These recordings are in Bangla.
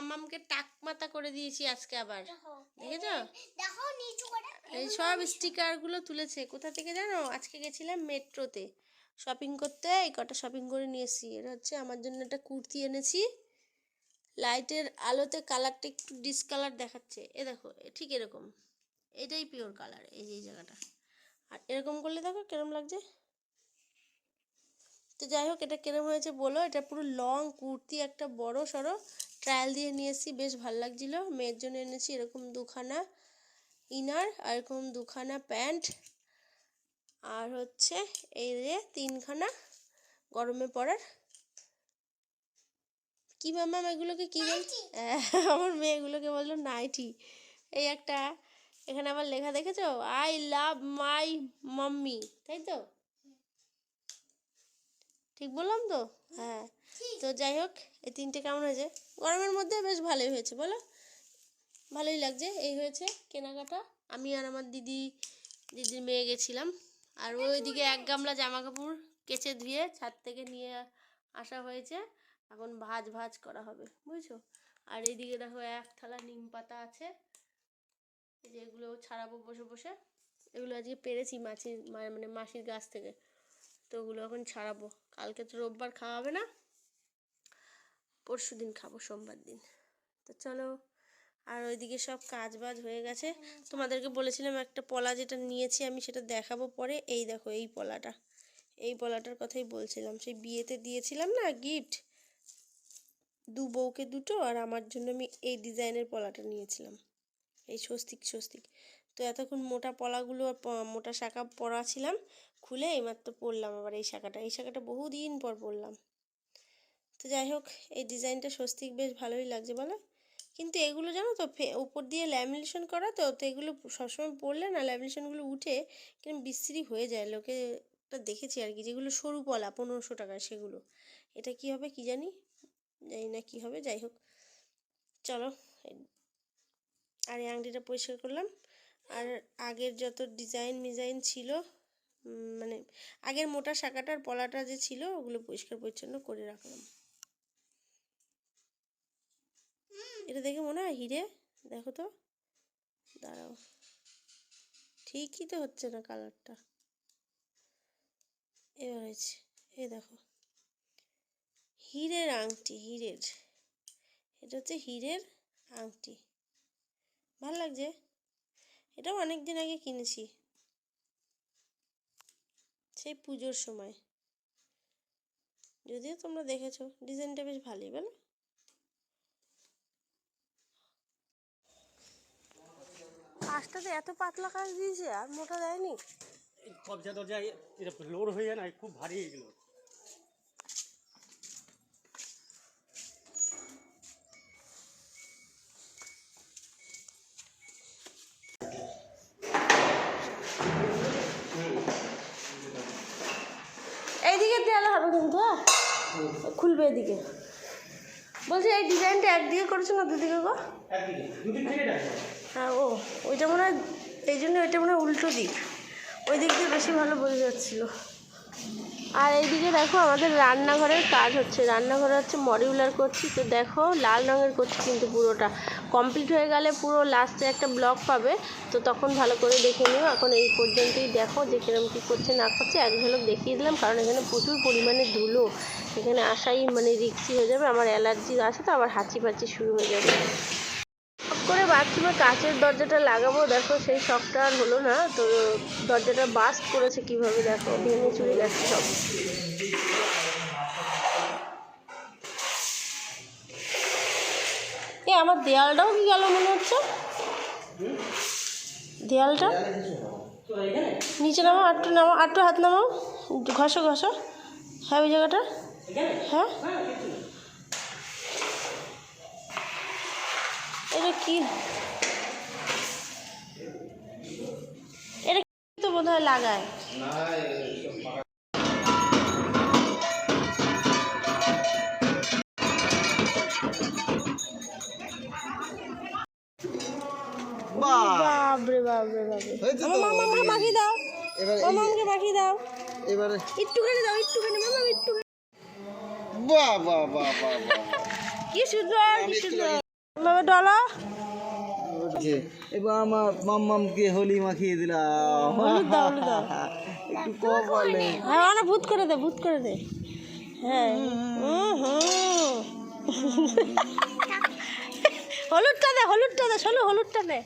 মাম্মামকে টাক মাথা করে দিয়েছি আজকে আবার। দেখো। দেখেছ? দেখো নিচু করে এই সব স্টিকারগুলো তুলেছে। কোথা থেকে জানো? আজকে গেছিলাম মেট্রোতে। শপিং করতে এই কটা শপিং করে নিয়ে এসেছি। এটা হচ্ছে আমার জন্য একটা কুর্তি এনেছি। লাইটের আলোতে কালারটা একটু ডিসকালার দেখাচ্ছে। এ দেখো ঠিক এরকম। এটাই পিওর কালার এই যে এই জায়গাটা। আর এরকম করলে দেখো কিরম লাগছে? তো যাই হোক এটা কিরম হয়েছে বলো? এটা পুরো লং কুর্তি একটা বড় সড়ো। ট্রায়াল দিয়ে নিয়ে এসেছি বেশ ভালো লাগছিল। মেয়ের জন্য এনেছি এরকম দুখানা ইনার আর এরকম দুখানা প্যান্ট। আর হচ্ছে এই যে তিনখানা গরমে পরার। কি ম্যাম এগুলোকে কি বল? হ্যাঁ, আমার মেয়েগুলোকে বলল নাইটি। এই একটা এখানে আবার লেখা দেখেছ? আই লাভ মাই মাম্মি তাই তো? ঠিক বললাম তো? হ্যাঁ। তো যাই হোক এই তিনটে কেমন হয়েছে? গরমের মধ্যে বেশ ভালোই হয়েছে বলো? ভালোই লাগছে। এই হয়েছে কেনাকাটা। আমি আর আমার দিদি দিদির মেয়ে গেছিলাম। আর ওইদিকে এক গামলা জামা কাপড় কেচে ধুয়ে ছাদ থেকে নিয়ে আসা হয়েছে। এখন ভাজ ভাজ করা হবে বুঝছ? আর এইদিকে দেখো এক থালা নিম পাতা আছে। এই যে এগুলো ছাড়াবো বসে বসে। এগুলো আজকে পেরেছি মাছির মানে মাসির গাছ থেকে। তো ওগুলো এখন ছাড়াবো। কালকে তো রোববার খাওয়া হবে না। পরশু দিন খাব, সোমবার দিন। তো চলো, আর ওইদিকে সব কাজ বাজ হয়ে গেছে। তোমাদেরকে বলেছিলাম একটা পলা যেটা নিয়েছি আমি সেটা দেখাবো পরে। এই দেখো, এই পলাটা। এই পলাটার কথাই বলছিলাম। সেই বিয়েতে দিয়েছিলাম না গিফট দু বউকে দুটো, আর আমার জন্য আমি এই ডিজাইনের পলাটা নিয়েছিলাম। এই স্বস্তিক স্বস্তিক। তো এতক্ষণ মোটা পলাগুলো মোটা শাখা পরা ছিলাম খুলে এইমাত্র পরলাম আবার এই শাখাটা। এই শাখাটা বহুদিন পর পরলাম। তো যাই হোক, এই ডিজাইনটা স্বস্তিক বেশ ভালোই লাগছে, বলো? কিন্তু এগুলো জানো তো উপর দিয়ে ল্যামিনেশন করা তো তো এগুলো সবসময় পরলে না ল্যামিনেশনগুলো উঠে কিরম বিশ্রী হয়ে যায়। লোকে টা দেখেছি আর কি, যেগুলো সরু পলা, পনেরোশো টাকা সেগুলো। এটা কি হবে কি জানি? জানি না কি হবে, যাই হোক। চলো আর এই আংটিটা পরিষ্কার করলাম। আর আগের যত ডিজাইন মিজাইন ছিল মানে আগের মোটা শাখাটার পলাটা যে ছিল, ওগুলো পরিষ্কার পরিচ্ছন্ন করে রাখলাম। এটা দেখে মনে হয় হিরে? দেখো তো। দাঁড়াও। ঠিকই তো হচ্ছে না কালারটা। এবার হয়েছে, এই দেখো। হীরের আংটি, হীরের। এটা হচ্ছে হীরের আংটি। ভালো লাগছে? এটাও অনেক দিন আগে কিনেছি। সেই পুজোর সময়। যদিও তোমরা দেখেছ ডিজাইনটা বেশ ভালোই বলো। কাজটাতে এত পাতলা কাজ দিয়েছে আর মোটা দেয়নি। এই কবজা দরজা এটা লোড হয়ে যায় না খুব ভারী এগুলো এইদিকে দেওয়ালে তো হ্যাঁ খুলবে এদিকে। বলছি এই ডিজাইনটা একদিকে করেছ না দুদিকে গো? হ্যাঁ ও ওইটা মনে হয় এই জন্য ওইটা মনে হয় উল্টো দিক। ওই দিক দিয়ে বেশি ভালো বোঝা যাচ্ছিল। আর এইদিকে দেখো আমাদের রান্নাঘরের কাজ হচ্ছে। রান্নাঘরে হচ্ছে মডিউলার করছি। তো দেখো লাল রঙের করছি কিন্তু পুরোটা। কমপ্লিট হয়ে গেলে পুরো লাস্টে একটা ব্লক পাবে। তো তখন ভালো করে দেখে নিও। এখন এই পর্যন্তই দেখো যে কিরম কী করছে না করছে। এক ঝলক দেখিয়ে দিলাম, কারণ এখানে প্রচুর পরিমাণে ধুলো। এখানে আসাই মানে রিক্সি হয়ে যাবে। আমার অ্যালার্জি আছে তো আবার হাঁচি ফাঁচি শুরু হয়ে যাবে। করে বাথরুমে কাঁচের দরজাটা লাগাবো, দেখো সেই শখটা আর হলো না। তো দরজাটা বাস্ট করেছে কীভাবে দেখো, ভেঙে চুরে গেছে সব। এ, আমার দেয়ালটাও কি গেল মনে হচ্ছে? দেয়ালটা? নিচে নামো, আটটু নামো, আটটু হাত নামাও। ঘষো ঘষো। হ্যাঁ ওই জায়গাটা? হ্যাঁ হ্যাঁ কিছু না। এটা কি? এটা তো বোধ হয় লাগায় বাবরে বাবরে বাবরে মামাকে মাখিয়ে দাও। মামাকে মাখিয়ে দাও। এবারে। একটুখানি দাও একটুখানি। মামা একটুখানি। বাহ বাহ বাহ বাহ বাহ। কি সুন্দর কি সুন্দর। ডলো। এবার আমার মাম্মামকে হোলি মাখিয়ে দিলাম একটু কপালে হ্যাঁ অনেক ভূত করে দে ভূত করে দে। হ্যাঁ। হলুদটা দে হলুদটা দে চলো হলুদটা দে।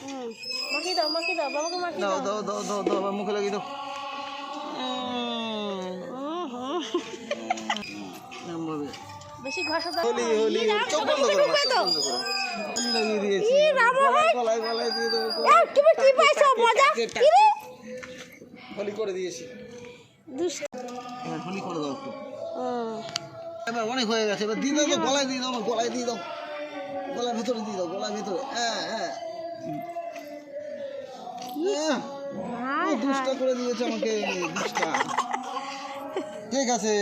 হুম মাখি দাও মাখি দাও বাবাকে দাও দাও। দাও দাও দাও মুখে লাগিয়ে দাও। ভাবে। বেশি ঘষা দাও হোলি হোলি চোখ বন্ধ করো করো লাগিয়ে দিয়েছি। ই রাম, গলায় ভাই। গলায় গলায় দিয়ে দেবো। এ, তুমি কি পাইছো? মজা? কি রে? হোলি করে দিয়েছি। দুষ্ট এবার হোলি করে দাও একটু। এবার অনেক হয়ে গেছে। এবার দিয়ে দাও গলায় দিয়ে দাও গলায় দিয়ে দাও। গলার ভিতরে দিয়ে দাও গলার ভিতরে। হ্যাঁ হ্যাঁ। হ্যাঁ, হায়, দুষ্টা করে দিয়েছে আমাকে দুষ্টা ঠিক আছে।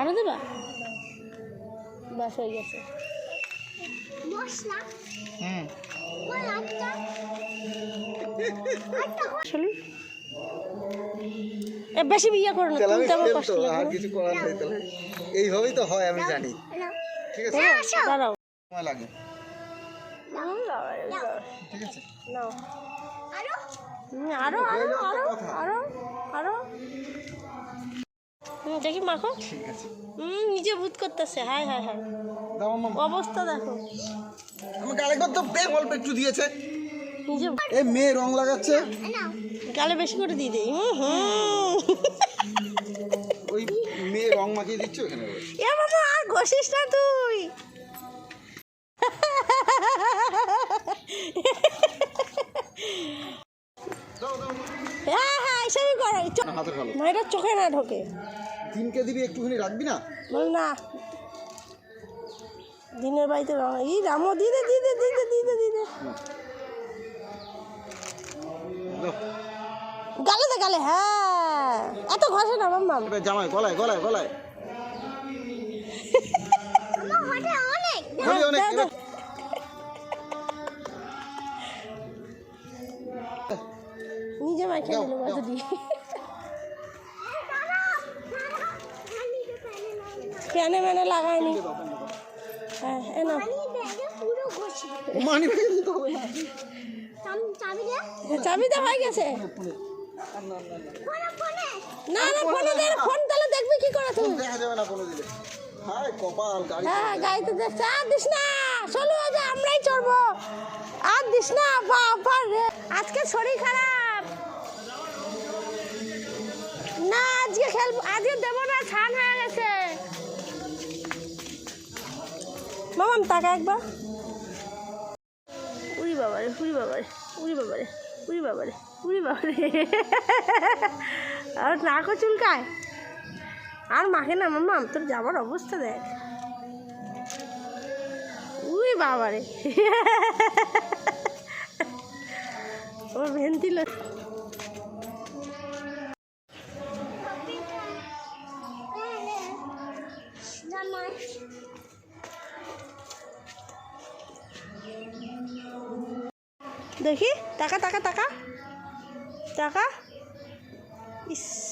আরও দেবা? বাস হয়ে গেছে। এ বেশি বিয়ে করো না আর কিছু করার নেই তাহলে। এইভাবেই তো হয় আমি জানি। ঠিক আছে? দাঁড়াও। সময় লাগে। ঠিক আছে? নাও আরও? আরও আরও আরও আরও। দেখি মাখো। ঠিক আছে। হুম নিজে ভূত করতেছে। হাই হাই হাই দাও অবস্থা দেখো। আমাকে আরেকবার তো অল্প একটু দিয়েছে। নিজে এই মেয়ে রং লাগাচ্ছে। গালে বেশি করে দিয়ে দেই হুম ওই মেয়ে রং মাখিয়ে দিচ্ছে ওখানে এ বাবা আর ঘষিস না তুই। হ্যাঁ হ্যাঁ এসবই করো মায়েরা চোখে না ঢোকে। দিনকে দিবি একটুখানি রাখবি না? না। দিনের বাড়িতে রং ই রামো দিদে দিদে দিদে দিদে দিদে গালে দে গালে হ্যাঁ। এত ঘষে না মাম্মা। এবার জামাই গলায় গলায় গলায়। অনেক। দাও। এবার- নিজে মাইকে দিল। বাজু দিয়ে। প্যানে ম্যানে লাগায়নি হ্যাঁ এ মানি ব্যাগে দিতে হবে না চাবি দেওয়া হয়ে গেছে। না না ফোনে দে ফোন তাহলে দেখবি কি করে তুমি দেখা যাবে না কোনো দিলে। হায় কপাল গাড়ি হ্যাঁ গাড়িতে দেখছে আর দিস না। চলো আজ আমরাই চড়বো। আর দিস না বাবা রে। আজকে শরীর খারাপ। না আজকে খেলব আজকে দেবো না ছান হয়ে গেছে। মামাম টাকা একবার। উড়ি বাবারে উড়ি বাবারে উড়ি বাবারে উড়ি বাবারে উড়ি বাবারে। আর নাকও চুলকায়। আর মাকে না মাম্মাম তোর যাবার অবস্থা দেখ। উই বাবারে। ও ভেন্তিল দেখি টাকা টাকা টাকা টাকা। ইস।